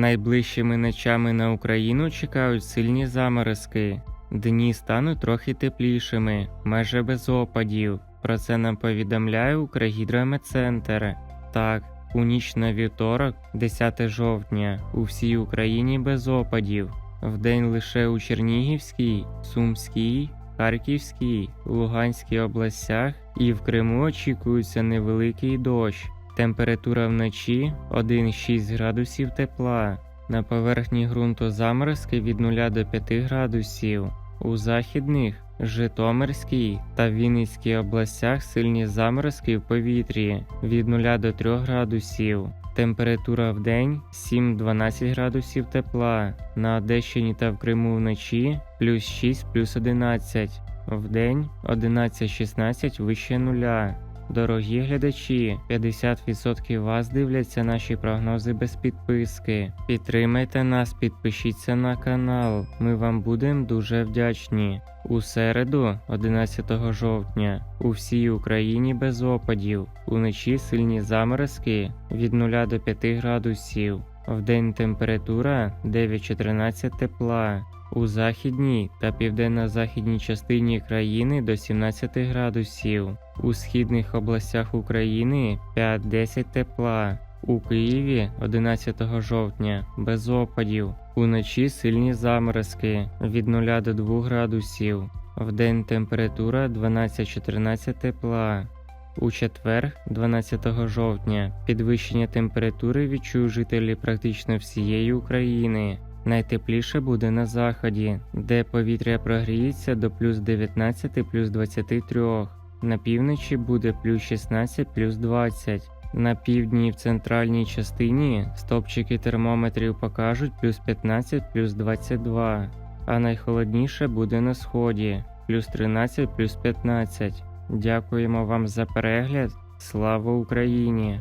Найближчими ночами на Україну чекають сильні заморозки. Дні стануть трохи теплішими, майже без опадів. Про це нам повідомляє Укргідрометцентр. Так, у ніч на вівторок, 10 жовтня, у всій Україні без опадів. Вдень лише у Чернігівській, Сумській, Харківській, Луганській областях і в Криму очікується невеликий дощ. Температура вночі 1,6 градусів тепла. На поверхні ґрунту заморозки від 0 до 5 градусів. У західних, Житомирській та Вінницькій областях сильні заморозки в повітрі від 0 до 3 градусів. Температура в день 7-12 градусів тепла. На Одещині та в Криму вночі плюс 6 плюс 11. Вдень 11-16 вище нуля. Дорогі глядачі, 50% вас дивляться наші прогнози без підписки. Підтримайте нас, підпишіться на канал. Ми вам будемо дуже вдячні. У середу, 11 жовтня, у всій Україні без опадів. Уночі сильні заморозки від 0 до 5 градусів. Вдень температура 9-14 тепла. У західній та південно-західній частині країни до 17 градусів. У східних областях України 5-10 тепла. У Києві 11 жовтня без опадів. Уночі сильні заморозки від 0 до 2 градусів. Вдень температура 12-14 тепла. У четвер, 12 жовтня, підвищення температури відчують жителі практично всієї України. Найтепліше буде на заході, де повітря прогріється до плюс 19 плюс 23. На півночі буде плюс 16 плюс 20. На півдні і в центральній частині стопчики термометрів покажуть плюс 15 плюс 22. А найхолодніше буде на сході плюс 13 плюс 15. Дякуємо вам за перегляд. Слава Україні!